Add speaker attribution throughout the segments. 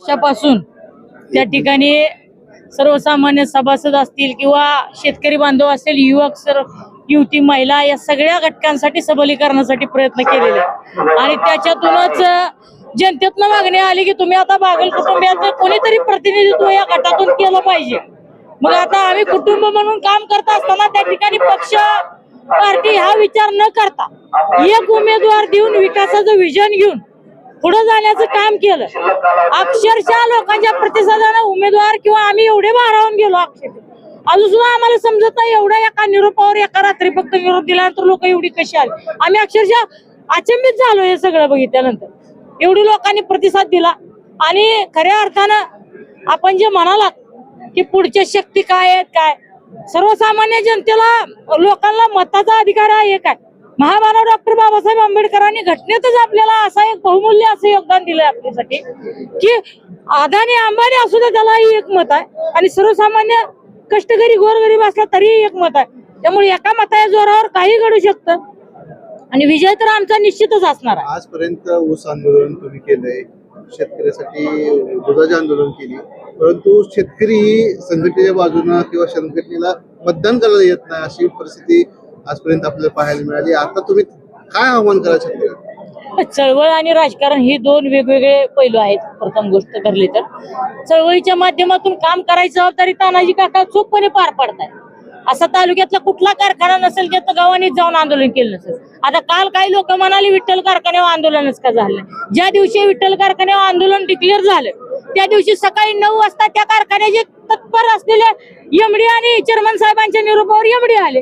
Speaker 1: वर्षापासून त्या ठिकाणी सर्वसामान्य सभासद असतील किंवा शेतकरी बांधव असतील युवक सर युवती महिला या सगळ्या घटकांसाठी सबलीकरणासाठी प्रयत्न केलेले आणि त्याच्यातूनच जनतेतनं मागणी आली की तुम्ही आता बागल कुटुंबियांचं कोणीतरी प्रतिनिधित्व या गटातून केलं पाहिजे. मग आता आम्ही कुटुंब म्हणून काम करत असताना त्या ठिकाणी पक्ष पार्टी हा विचार न करता एक उमेदवार देऊन विकासाचं विजन घेऊन पुढे जाण्याचं काम केलं. अक्षरशः लोकांच्या प्रतिसादानं उमेदवार किंवा आम्ही एवढे भारावून गेलो अक्षरशः. अजून सुद्धा आम्हाला समजत नाही एवढ्या एका निरोपावर एका रात्री फक्त निरोप दिल्यानंतर लोक एवढी कशी आली? आम्ही अक्षरशः अचंबित झालो हे सगळं बघितल्यानंतर. एवढी लोकांनी प्रतिसाद दिला. आणि खऱ्या अर्थानं आपण जे म्हणालात की पुढच्या शक्ती काय आहेत काय? सर्वसामान्य जनतेला लोकांना मताचा अधिकार आहे एक आहे महामानव डॉक्टर बाबासाहेब आंबेडकरांनी घटनेतच आपल्याला असा एक बहुमूल्य असं योगदान दिलंय आपल्यासाठी की अदानी अंबानी असू दे त्यालाही एक मत आहे. आणि सर्वसामान्य कष्टकरी गोरगरीब असला तरीही एक मत आहे. त्यामुळे एका मताच्या जोरावर काही घडू शकतं. आणि विजय तर आमचा निश्चितच असणार आहे.
Speaker 2: आजपर्यंत ऊस आंदोलन तुम्ही केलंय. शेतकऱ्यासाठी दुधाचे आंदोलन केली. परंतु शेतकरी ही संघटनेच्या बाजूनं किंवा संघटनेला मतदान करायला येत नाही अशी परिस्थिती आजपर्यंत आपल्याला पाहायला मिळाली. आता तुम्ही काय आव्हान करा शेतकऱ्याला
Speaker 1: चळवळ आणि राजकारण ही दोन वेगवेगळे पैलू आहेत. प्रथम गोष्ट ठरली तर. चळवळीच्या माध्यमातून काम करायची जबाबदारी तानाजी काका चोखपणे पार पाडताय असा तालुक्यातला कुठला कारखाना नसेल ज्याचं गावाने जाऊन आंदोलन केलं नसेल. आता काल काही लोक म्हणाले विठ्ठल कारखान्यावर आंदोलनच का झालं ज्या दिवशी विठ्ठल कारखान्यावर आंदोलन डिक्लेअर झालं त्या दिवशी सकाळी नऊ वाजता त्या कारखान्याचे तत्पर असलेले एमडी आणि चेअरमन साहेबांच्या निरोपावर एमडी आले.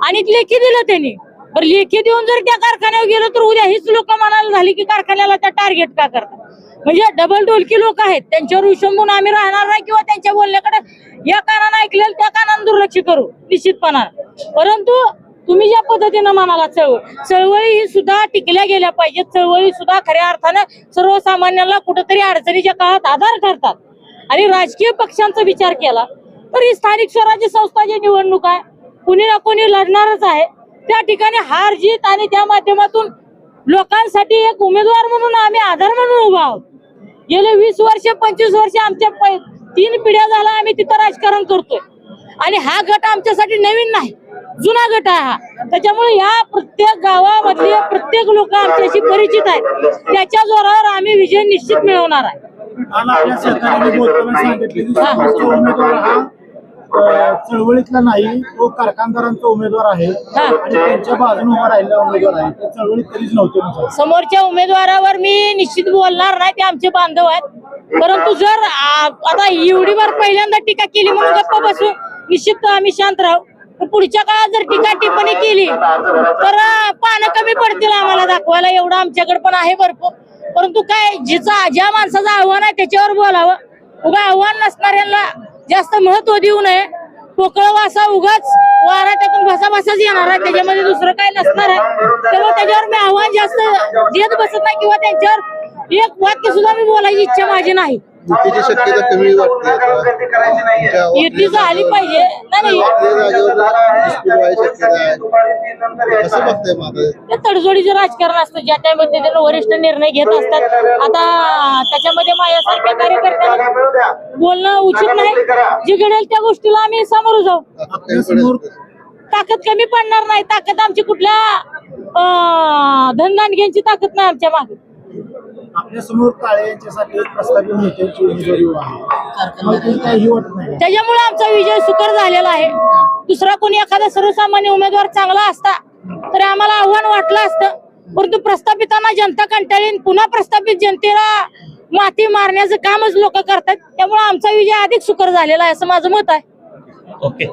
Speaker 1: आणि लेखी दिलं त्यांनी. बरं लेखी देऊन जर त्या कारखान्यावर गेलो तर उद्या हीच लोक म्हणायला झाली की कारखान्याला त्या टार्गेट का करतात? म्हणजे डबल डोलकी लोक आहेत. त्यांच्यावर विसंबून आम्ही राहणार नाही किंवा त्यांच्या बोलण्याकडे या कानानं ऐकलेलं त्या कानानं दुर्लक्ष करू निश्चितपणानं परंतु तुम्ही ज्या पद्धतीनं म्हणाला चळवळ चळवळी ही सुद्धा टिकल्या गेल्या पाहिजेत. चळवळी सुद्धा खऱ्या अर्थानं सर्वसामान्यांना कुठेतरी अडचणीच्या काळात आधार ठरतात आणि राजकीय पक्षांचा विचार केला तर ही स्थानिक स्वराज्य संस्थाची निवडणूक आहे कुणी ना कोणी लढणारच आहे. त्या ठिकाणी हार जीत आणि त्या माध्यमातून लोकांसाठी एक उमेदवार म्हणून आम्ही आधार म्हणून उभा आहोत. गेले वीस वर्ष पंचवीस वर्ष आमच्या तीन पिढ्या झाला आम्ही तिथं राजकारण करतोय. आणि हा गट आमच्यासाठी नवीन नाही जुना गट आहे हा. त्याच्यामुळे या प्रत्येक गावामधले प्रत्येक लोक आमच्याशी परिचित आहेत. त्याच्या जोरावर आम्ही विजय निश्चित मिळवणार आहे.
Speaker 3: चळवळीतला नाही तो कारखानदारांचा उमेदवार आहे.
Speaker 1: हा.
Speaker 3: आणि त्यांच्या बाजूने उभा राहिलेला उमेदवार आहे. ते चळवळीत कधीच नव्हते.
Speaker 1: समोरच्या उमेदवारावर मी निश्चित बोलणार नाही ते आमचे बांधव आहेत. परंतु जर आ- आता एवढी बार पहिल्यांदा टीका केली म्हणून गप्प बसू. निश्चित आम्ही शांत राहू. पण पुढच्या काळात जर टीका टिप्पणी केली तर पानं कमी पडतील आम्हाला दाखवायला. एवढं आमच्याकडे पण आहे भरपूर. परंतु काय जिचा ज्या माणसाचं आव्हान आहे त्याच्यावर बोलावं. उगा आव्हान नसणाऱ्यांना जास्त महत्त्व देऊ नये. पोकळ वासा उगाच वारा टाकून भासाभासाच येणार आहे. त्याच्यामध्ये दुसरं काय नसणार आहे. त्यामुळे त्याच्यावर मी आव्हान जास्त देत बसत नाही किंवा त्यांच्यावर एक वाक्य सुद्धा मी बोलायची इच्छा माझी नाही.
Speaker 2: युतीची शक्यता कमी वाटते आता.
Speaker 1: युती झाली पाहिजे. नाही नाही
Speaker 2: आपल्या जागेवर dispute व्हायची शक्यता आहे. कसं बघताय माझं
Speaker 1: ते तडजोडीचं राजकारण असतं. ज्या त्या पद्धतीने वरिष्ठ निर्णय घेत असतात. आता त्याच्यामध्ये माझ्यासारख्या कार्यकर्त्यांना बोलणं उचित नाही. जे घडेल त्या गोष्टीला आम्ही सामोरं जाऊ. ताकद कमी पडणार नाही. ताकद आमची कुठल्या अं, धनदानग्यांची ताकद नाही आमच्या मागे.
Speaker 3: आपल्यासमोर काळे यांच्यासाठी एक प्रस्तावित नेत्यांची उमेदवारी उभा आहे मग ते काही वाटत नाही.
Speaker 1: त्याच्यामुळे आमचा विजय सुकर झालेला आहे. दुसरा कोणी एखादा सर्वसामान्य उमेदवार चांगला असता तर आम्हाला आव्हान वाटलं असतं. परंतु प्रस्थापितांना जनता कंटाळीन पुन्हा प्रस्थापित जनतेला माती मारण्याचं कामच लोक करतात. त्यामुळे आमचा विजय अधिक सुकर झालेला आहे असं माझं मत आहे.
Speaker 3: ओके.